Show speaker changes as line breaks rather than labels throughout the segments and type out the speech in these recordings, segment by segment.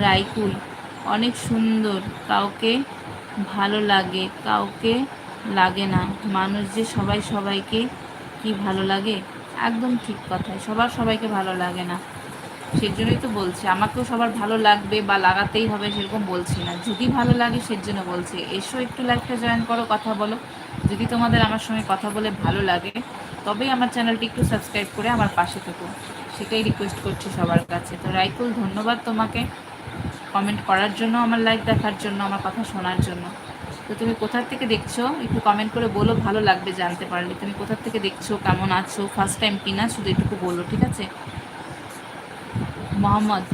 রাইকুল অনেক সুন্দর। কাউকে ভালো লাগে, কাউকে লাগে না। মানুষ যে সবাই সবাইকে কি ভালো লাগে? একদম ঠিক কথা। সবার সবাইকে ভালো লাগে না। সেই জন্যই তো বলছি, আমাকেও সবার ভালো লাগবে বা লাগাতেই হবে সেরকম বলছি না। যদি ভালো লাগে সের জন্য বলছি। এসো একটু লাইফটা জয়েন করো, কথা বলো। যদি তোমাদের আমার সঙ্গে কথা বলে ভালো লাগে, তবেই আমার চ্যানেলটি একটু সাবস্ক্রাইব করে আমার পাশে থেকো। সেটাই রিকোয়েস্ট করছি সবার কাছে। তো রাইকুল ধন্যবাদ তোমাকে। কমেন্ট করার জন্য, আমার লাইভ দেখার জন্য, আমার কথা শোনার জন্য। তো তুমি কোথার থেকে দেখছ? একটু কমেন্ট করে বলো, ভালো লাগবে জানতে পারলে। তুমি কোথার থেকে দেখছ? কেমন আছো? ফার্স্ট টাইম কিনা? শুধু এটুকু বলো, ঠিক আছে? মোহাম্মদ,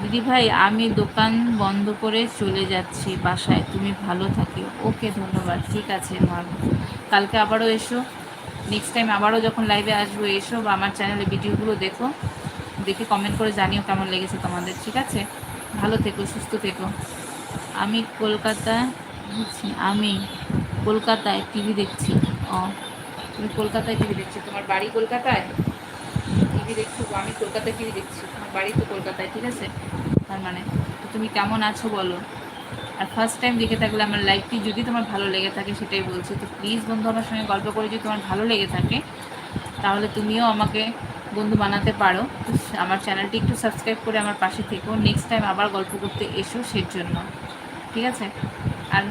দিদি ভাই, আমি দোকান বন্ধ করে চলে যাচ্ছি বাসায়। তুমি ভালো থাকিও ওকে, ধন্যবাদ। ঠিক আছে মোহাম্মদ কালকে আবারও এসো। নেক্সট টাইম আবারও যখন লাইভে আসব, এসো বা আমার চ্যানেলে ভিডিওগুলো দেখো। দেখে কমেন্ট করে জানিও কেমন লেগেছে তোমাদের, ঠিক আছে? ভালো থেকো, সুস্থ থেকো। আমি কলকাতায় আমি কলকাতায় টিভি দেখছি। ও, তুমি কলকাতায় টিভি দেখছি? তোমার বাড়ি কলকাতায়? টিভি দেখছ? আমি কলকাতায় টিভি দেখছি। তোমার বাড়ি তো কলকাতায়, ঠিক আছে? তার মানে তো তুমি কেমন আছো বলো? আর ফার্স্ট টাইম দেখে থাকলে আমার লাইফটি যদি তোমার ভালো লেগে থাকে, সেটাই বলছি। তো প্লিজ বন্ধু, আমার সঙ্গে গল্প করে যদি তোমার ভালো লেগে থাকে, তাহলে তুমিও আমাকে বন্ধু বানাতে পারো আমার চ্যানেলটি একটু সাবস্ক্রাইব করে আমার পাশে থেকো। নেক্সট টাইম আবার গল্প করতে এসো সের জন্য। ঠিক আছে? আর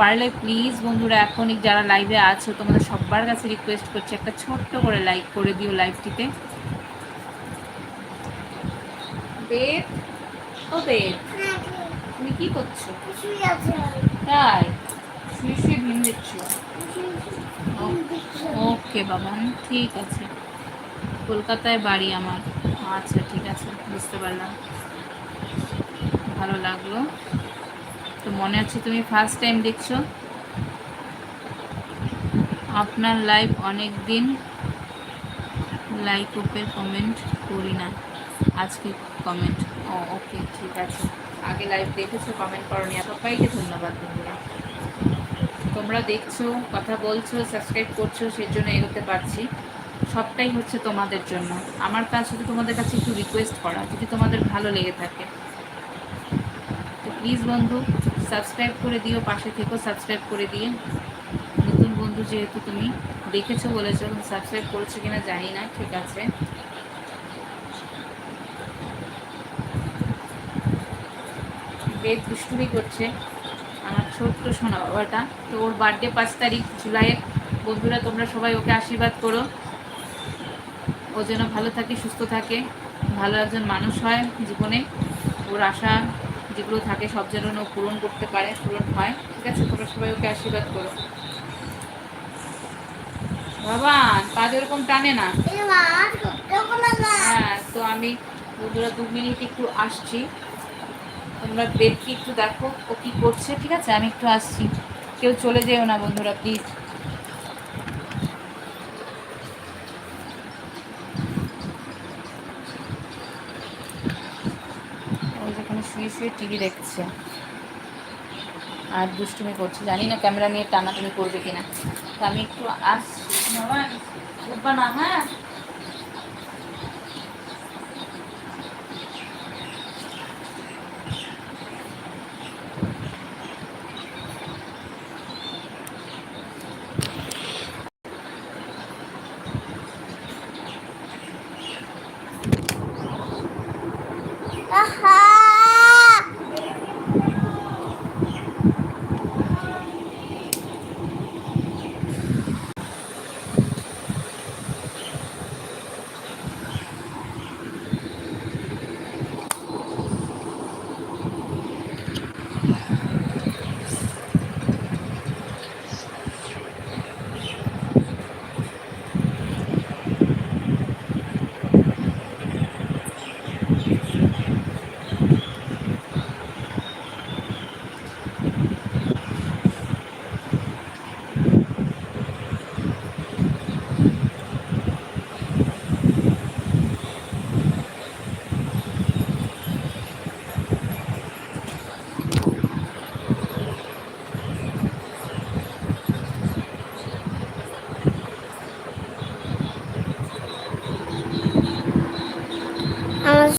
পারলে প্লিজ বন্ধুরা এখন যারা লাইভে আছো তোমাদের সবার কাছে রিকোয়েস্ট করছি একটা ছোট্ট করে লাইক করে দিও লাইভটিতে বেদ ও বেদ তুমি কি করছ? তাই শুয়ে শুয়ে ভিম দেখছ? ওকে বাবা ঠিক আছে। কলকাতায় বাড়ি আমার। আচ্ছা ঠিক আছে, বুঝতে পারলাম। ভালো লাগল। তো মনে হচ্ছে তুমি ফার্স্ট টাইম দেখছ? আপনার লাইভ অনেক দিন লাইক ওপের কমেন্ট করি না। আজকে কমেন্ট ও ওকে ঠিক আছে। আগে লাইভ দেখেছ কমেন্ট করো করনি। সবাইকে ধন্যবাদ বন্ধুরা। তোমরা দেখছ, কথা বলছো সাবস্ক্রাইব করছ সেই জন্য এগোতে পারছি। সবটাই হচ্ছে তোমাদের জন্য। আমার কাজ শুধু তোমাদের কাছে একটু রিকোয়েস্ট করা, যদি তোমাদের ভালো লেগে থাকে। তো প্লিজ বন্ধু সাবস্ক্রাইব করে দিও, পাশে থেকেও সাবস্ক্রাইব করে দিয়ে। নতুন বন্ধু যেহেতু তুমি, দেখেছ বলেছ সাবস্ক্রাইব করেছ কিনা জানি না, ঠিক আছে। বেদ দুষ্টুমি করছে আমার ছোট্ট সোনা বাবাটা। তো ওর বার্থডে পাঁচ তারিখ, জুলাইয়ের। বন্ধুরা, তোমরা সবাই ওকে আশীর্বাদ করো। ও যেন ভালো থাকে, সুস্থ থাকে, ভালো একজন মানুষ হয় জীবনে। ওর আশা যেগুলো থাকে সব যেন ও পূরণ করতে পারে, পূরণ হয়। ঠিক আছে? তোমরা সবাই ওকে আশীর্বাদ করো। বাবা কাজ ওরকম টানে না। হ্যাঁ তো আমি বন্ধুরা দু মিনিট একটু আসছি। তোমরা বেডকে একটু দেখো ও কি করছে, ঠিক আছে? আমি একটু আসছি। কেউ চলে যেও না বন্ধুরা প্লিজ ওই যেখানে শুয়ে শুয়ে টিভি দেখছে। আর দুষ্টুমি করছে। জানি না ক্যামেরা নিয়ে টানাটানি করবে কিনা। তো আমি একটু আসছি বাবা না হ্যাঁ?